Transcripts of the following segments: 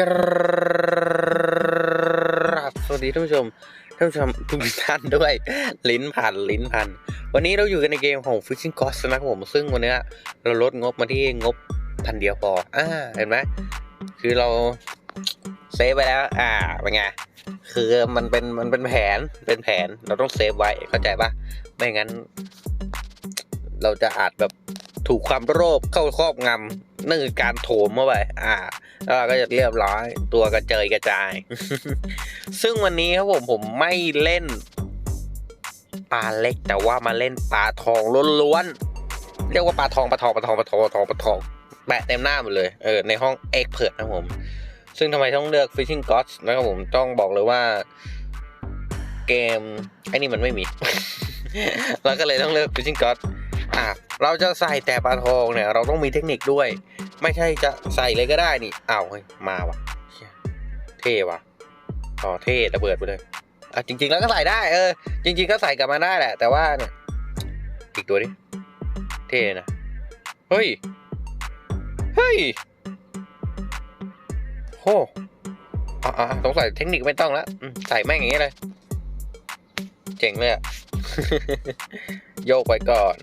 กราบสวัสดีท่านผู้ชมท่านผู้ชมทุกท่านด้วย ลิ้นพันลิ้นพัน วันนี้เราอยู่กันในเกมของ Fishing Cost นะครับผมซึ่งวันนี้เราลดงบมาที่งบพันเดียวพออ่าเห็นไหมคือเราเซฟไปแล้ว อ่าเป็นไงคือมันเป็นมันเป็นแผนเป็นแผนเราต้องเซฟไว้เข้าใจปะไม่งั้น เราจะอาจแบบ ถูกความโลภเข้าครอบงำนั่นคือการโถมเข้าไปอ่าแล้วก็จะเรียบร้อย ตัวกระเจยกระจาย ซึ่งวันนี้ครับผมผมไม่เล่นปลาเล็กแต่ว่ามาเล่นปลาทองล้วนๆเรียกว่าปลาทองปลาทองปลาทองปลาทองปลาทองปลาทองแปะเต็มหน้าหมดเลยเออในห้องเอ็กเพิร์นะผม ซึ่งทำไมต้องเลือก Fishing Gods นะครับผมต้องบอกเลยว่าเกมไอ้นี่มันไม่มี เราก็เลยต้องเลือก Fishing Gods อะเราจะใส่แต่ปลาทองเนี่ยเราต้องมีเทคนิคด้วย ไม่ใช่จะใส่เลยก็ได้นี่อ้าวเฮ้ยมาว่ะเท่ว่ะอ๋อเท่ระเบิดไปเลยอะจริง ๆ แล้วก็ใส่ได้เออ จริง ๆ ก็ใส่กลับมาได้แหละ แต่ว่าเนี่ยอีกตัวดิเท่นะเฮ้ยเฮ้ยโหอะอะสงสัยเทคนิคไม่ต้องละใส่แม่งอย่างนี้เลย เจ๋งเลยอะโยกไปก่อน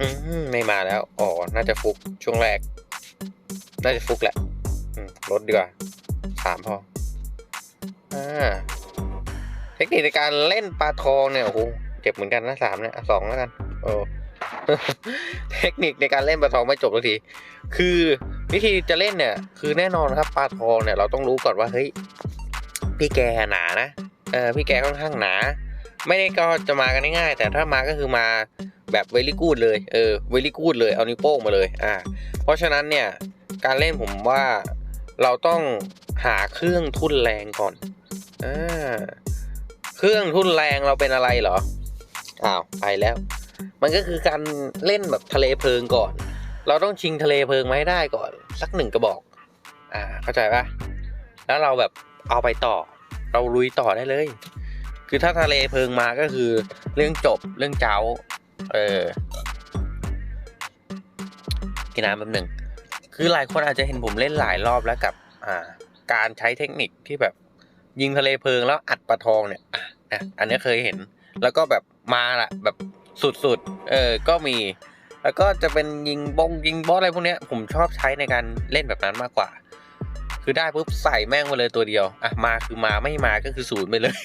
อืมไม่มาแล้ว อ๋อ น่าจะฟุกช่วงแรก น่าจะฟุกแหละ อืมลดดีกว่าสามพอ อ่า เทคนิคในการเล่นปลาทองเนี่ย โอ้โห เจ็บเหมือนกันนะสามเนี่ยสองแล้วกัน โอ้เทคนิคในการเล่นปลาทองไม่จบสักที คือวิธีจะเล่นเนี่ย คือแน่นอนครับปลาทองเนี่ยเราต้องรู้ก่อนว่าเฮ้ย พี่แกหนานะ เออพี่แกค่อนข้างหนา ไม่ได้ก็จะมากันง่ายๆแต่ถ้ามาก็คือมาแบบเวลี่กูดเลยเออเวลี่กูดเลยเอานิ้วโป้งมาเลยอ่าเพราะฉะนั้นเนี่ยการเล่นผมว่าเราต้องหาเครื่องทุ่นแรงก่อนอ่าเครื่องทุ่นแรงเราเป็นอะไรเหรออ้าวไปแล้ว มันก็คือการเล่นแบบทะเลเพลิงก่อน เราต้องชิงทะเลเพลิงมาให้ได้ก่อน สักหนึ่งกระบอก อ่าเข้าใจปะแล้วเราแบบเอาไปต่อ เราลุยต่อได้เลย คือถ้าทะเลเพลิงมาก็คือเรื่องจบเรื่องเจ้า เออกินน้ำแป๊บหนึ่งคือหลายคนอาจจะเห็นผมเล่นหลายรอบแล้วกับ อ่า การใช้เทคนิคที่แบบ ยิงทะเลเพลิงแล้วอัดปลาทองเนี่ยอะนะอันนี้เคยเห็น แล้วก็แบบมาละแบบสุดๆ เออ ก็มี แล้วก็จะเป็นยิงบงยิงบอสอะไรพวกเนี้ย ผมชอบใช้ในการเล่นแบบนั้นมากกว่า คือได้ปุ๊บใส่แม่งมาเลยตัวเดียวอะมาคือมาไม่มาก็คือศูนย์ไปเลย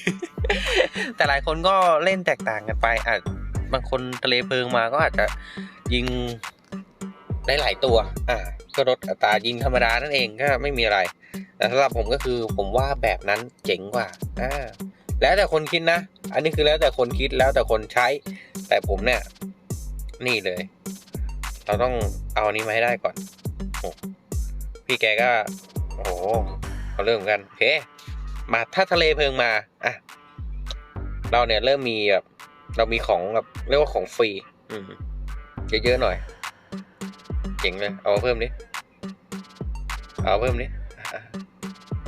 แต่หลายคนก็เล่นแตกต่างกันไปอะบางคนทะเลเพลิงมาก็อาจจะยิงได้หลายตัว อ่าก็ลดอัตรายิงธรรมดานั่นเองก็ไม่มีอะไร แต่สำหรับผมก็คือผมว่าแบบนั้นเจ๋งกว่า อ่า แล้วแต่คนคิดนะ อันนี้คือแล้วแต่คนคิดแล้วแต่คนใช้ แต่ผมเนี่ย นี่เลย เราต้องเอาอันนี้มาให้ได้ก่อนโอ้พี่แกก็ โอ้โหเขาเริ่มกันโอเคมาถ้าทะเลเพลิงมาอะเราเนี่ยเริ่มมีแบบเรามีของแบบเรียกว่าของฟรี อืมเยอะๆหน่อยเจ๋งเลยเอาเพิ่มดิเอาเพิ่มดิอะ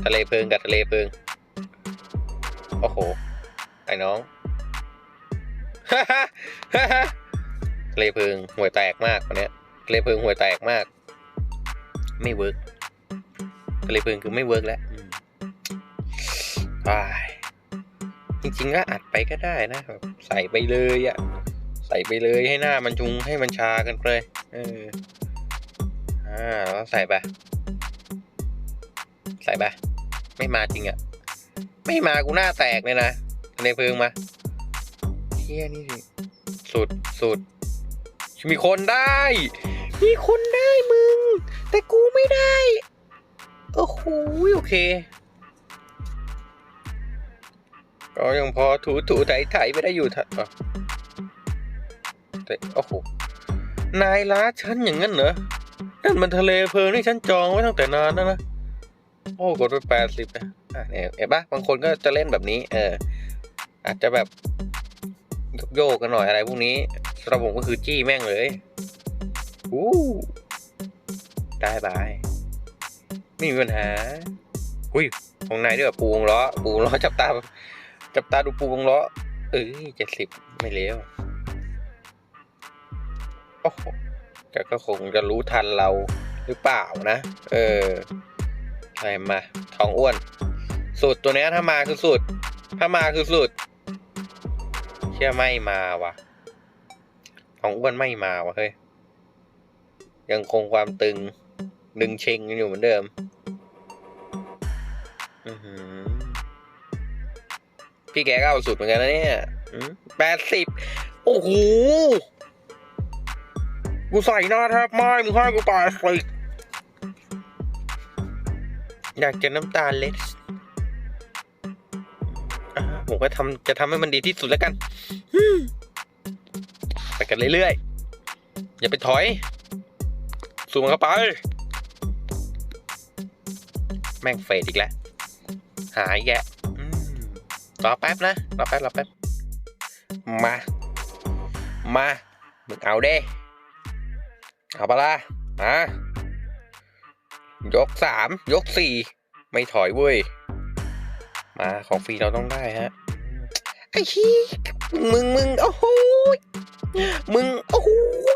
ทะเลเพลิงกับทะเลเพลิงโอ้โหไอ้น้องทะเลเพลิงห่วยแตกมากวันนี้ทะเลเพลิงห่วยแตกมาก ไม่เวิร์ก ทะเลเพลิงคือไม่เวิร์กแล้วอืมอ้ายจริงๆก็อัดไปก็ได้นะแบบใส่ไปเลยอะใส่ไปเลยให้หน้ามันจุงให้มันชากันเลย เออ อ่าแล้วใส่ไปใส่ไปไม่มาจริงอะไม่มากูหน้าแตกเลยนะทะเลเพลิงมาเที่ยนี่สิสุดสุดมีคนได้ มีคนได้มึง แต่ เค ก็ยังพอถูถูไถไถไม่ได้อยู่ทะอะแต่โอ้โห นายล้าฉันอย่างนั้นเหรอ นั่นมันทะเลเพลิงที่ฉันจองไว้ตั้งแต่นานแล้วนะ โอ้กดไปแปดสิบนะอะเนี่ยเห็นปะบางคนก็จะเล่นแบบนี้ เออ อาจจะแบบโยกกันหน่อยอะไรพวกนี้สำหรับผมก็คือจี้แม่งเลยอู้ได้บาย ไม่มีปัญหา อุ้ยของนายด้วยปูวงล้อ ปูวงล้อจับตา จับตาดูปูวงล้อ เอ้ยเจ็ดสิบไม่เลวโอ้โหแกก็คงจะรู้ทันเราหรือเปล่านะ เอออะไรมาทองอ้วน สุดตัวนี้ถ้ามาคือสุด ถ้ามาคือสุด เชื่อไม่มาวะทองอ้วนไม่มาวะเฮ้ย ยังคงความตึงดึงเชงอยู่เหมือนเดิม พี่แกก็เอาสุดเหมือนกันนะเนี่ยแปดสิบ โอ้โห กูใส่หน้าแทบไหม้มึงให้กูแปดสิบอยากจะน้ำตาเล็ดอะผมก็ทำจะทำให้มันดีที่สุดแล้วกันอืมไปกันเรื่อยๆ อย่าไปถอย สูงเข้าไป แม่งเฟดอีกแล้ว หายแยะอืมรอแป๊บนะรอแป๊บรอแป๊บ มา มามึงเอาเด้เอาปะล่ะมายกสามยกสี่ไม่ถอยเว้ย มาของฟรีเราต้องได้ฮะไอ้ชี้มึงมึงโอ้โหยมึงโอ้โห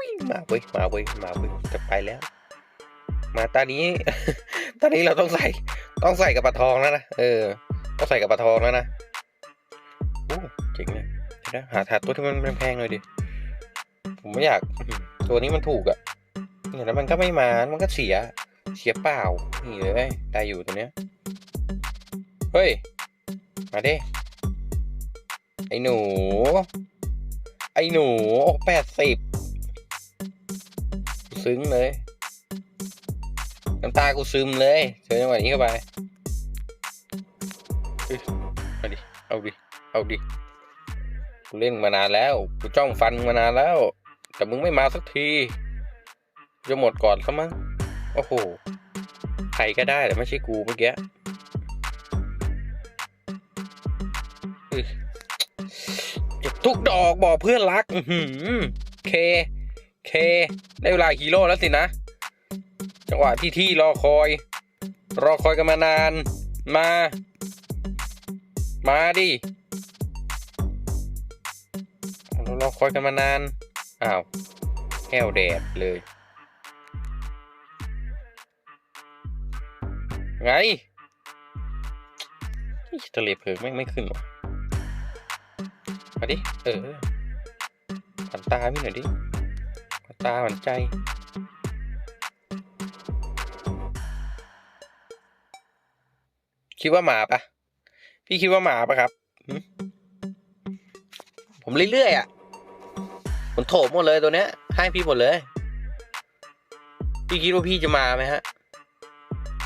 ยมาเว้ยมาเว้ยมาเว้ยจะไปแล้ว มาตอนนี้ ตอนนี้เราต้องใส่ ต้องใส่กับปลาทองแล้วนะ เออ ต้องใส่กับปลาทองแล้วนะ โอ้เจ๋งเลยนะหาถาดตัวที่มันแพงๆหน่อยดิ ผมไม่อยาก ตัวนี้มันถูกอะเนี่ยแล้วมันก็ไม่มา มันก็เสีย เสียเปล่า นี่เลยได้อยู่ตัวเนี้ย เฮ้ย มาดิ ไอ้หนู ไอ้หนูแปดสิบ ซึ้งเลย น้ำตากูซึมเลยเจอจังหวะนี้เข้าไปเฮ้ยเอาดิ เอาดิ เอาดิ กูเล่นมานานแล้ว กูจ้องฟันมานานแล้ว แต่มึงไม่มาสักทีจะหมดก่อนซะมั้ง โอ้โห ใครก็ได้แต่ไม่ใช่กูเมื่อกี้เฮ้ยเก็บทุกดอกบอกเพื่อนรัก อือหือเค เค ได้เวลาฮีโร่แล้วสินะ จังหวะที่ที่รอคอย รอคอยกันมานาน มา มาดิเรารอคอยกันมานาน อ้าวแก้วแดดเลย ไงทะเลเพลิงไม่ไม่ขึ้นหรอมาดิ เออหันตาพี่หน่อยดิหันตาหันใจ คิดว่าหมาปะพี่คิดว่าหมาปะครับ ผมเรื่อยๆอะผมโถมหมดเลยตัวเนี้ย ให้พี่หมดเลย พี่คิดว่าพี่จะมาไหมฮะ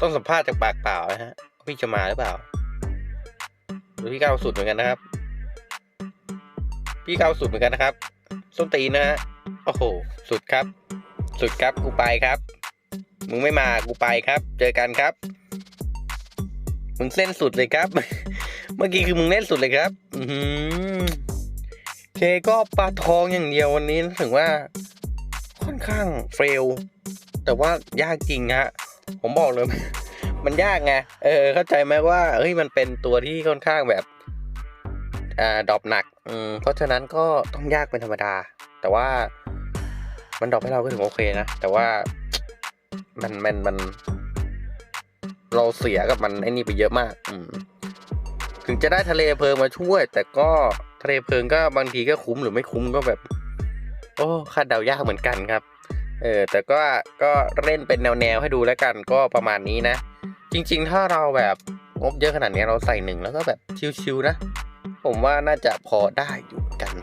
ต้องสัมภาษณ์จากปากเปล่านะฮะ พี่จะมาหรือเปล่าหรือพี่ก้าวสุดเหมือนกันนะครับ พี่ก้าวสุดเหมือนกันนะครับ ส้นตีนนะฮะ โอ้โห สุดครับ สุดครับ กูไปครับ มึงไม่มา กูไปครับ เจอกันครับ มึงเส้นสุดเลยครับ เมื่อกี้คือมึงเล่นสุดเลยครับ อือเคก็ปลาทองอย่างเดียววันนี้ถึงว่า ค่อนข้างเฟล แต่ว่ายากจริงฮะ ผมบอกเลย มันยากไง เออ เข้าใจไหมว่า เฮ้ย มันเป็นตัวที่ค่อนข้างแบบ อ่า ดรอปหนัก อืม เพราะฉะนั้นก็ต้องยากเป็นธรรมดา แต่ว่า มันดรอปให้เราก็ถือว่าโอเคนะ แต่ว่า มัน มัน มัน เราเสียกับมันไอ้นี่ไปเยอะมากอืมถึงจะได้ทะเลเพลิงมาช่วย แต่ก็ทะเลเพลิงก็บางทีก็คุ้มหรือไม่คุ้มก็แบบ โอ้คาดเดายากเหมือนกันครับ เออแต่ก็ก็เล่นเป็นแนวๆให้ดูแล้วกันก็ประมาณนี้นะ จริง ๆ ถ้าเราแบบงบเยอะขนาดนี้เราใส่หนึ่งแล้วก็แบบชิวๆนะ ผมว่าน่าจะพอได้อยู่กัน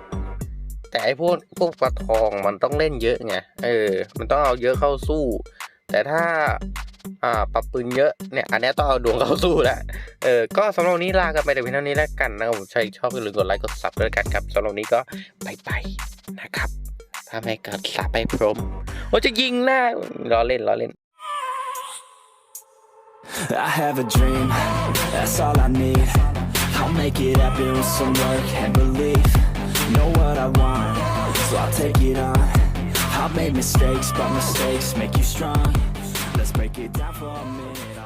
แต่ไอ้พวกพวกปลาทองมันต้องเล่นเยอะไงเออ มันต้องเอาเยอะเข้าสู้ แต่ถ้า อ่าปรับปืนเยอะเนี่ยอันนี้ต้องเอาดวงเข้าสู้แล้วเออก็สำหรับนี้ลากันไปแต่เพียงเท่านี้แล้วกันนะครับผมใครชอบก็ลืมกดไลค์กดซับด้วยกันครับสำหรับนี้ก็ไปไปๆนะครับถ้าไม่กดซับไปพรมโอ้จะยิงหน้าล้อเล่นล้อเล่น I have a dream, that's all I need. I'll make it happen with some work and belief. Know what I want, so I'll take it on. I've made mistakes, but mistakes make you strong. Let's break it down for a minute.